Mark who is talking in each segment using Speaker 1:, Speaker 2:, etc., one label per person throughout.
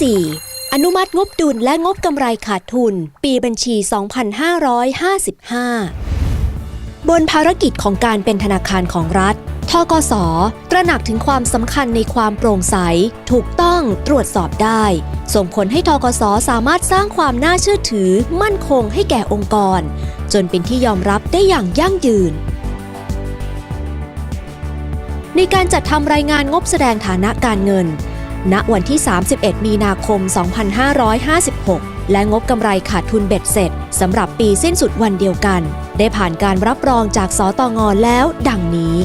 Speaker 1: ที่ 4 อนุมัติงบดุลและงบกำไรขาดทุน ปีบัญชี 2555 บนภารกิจของการเป็นธนาคารของรัฐ ทกส ตระหนักถึงความสำคัญในความโปร่งใส ถูกต้องตรวจสอบได้ ส่งผลให้ทกส สามารถสร้างความน่าเชื่อถือ มั่นคงให้แก่องค์กร จนเป็นที่ยอมรับได้อย่างยั่งยืนในการจัดทำรายงานงบแสดงฐานะการเงิน ณวันที่ 31 มีนาคม 2556 และงบกำไรขาดทุนเบ็ดเสร็จสำหรับปีสิ้นสุดวันเดียวกัน ได้ผ่านการรับรองจากสตงแล้ว ดังนี้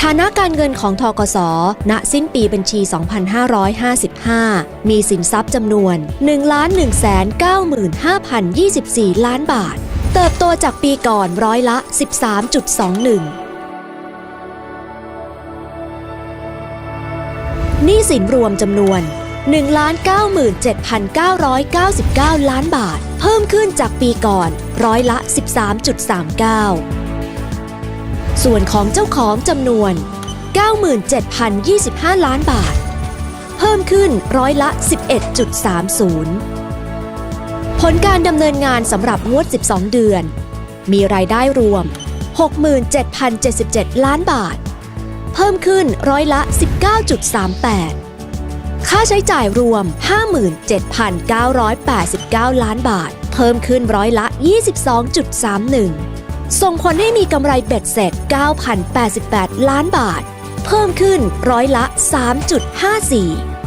Speaker 1: ฐานะการเงินของทกส ณ สิ้นปีบัญชี 2555 มีสินทรัพย์จำนวน 1,195,024 ล้านบาท เติบโตจากปีก่อนร้อยละ 13.21 หนี้สินรวมจำนวน 1,97,999 ล้านบาท เพิ่มขึ้นจากปีก่อนร้อยละ 13.39 ส่วนของเจ้าของจำนวน 97,025 ล้านบาท เพิ่มขึ้นร้อยละ 11.30 ผลการดำเนินงานสำหรับงวด 12 เดือน มีรายได้รวม 67,077 ล้านบาท เพิ่มขึ้นร้อยละ 19.38 ค่าใช้จ่ายรวม 57,989 ล้านบาท เพิ่มขึ้นร้อยละ 22.31 ส่งผลให้มีกำไรเบ็ดเสร็จ 9,088 ล้านบาท เพิ่มขึ้นร้อยละ 3.54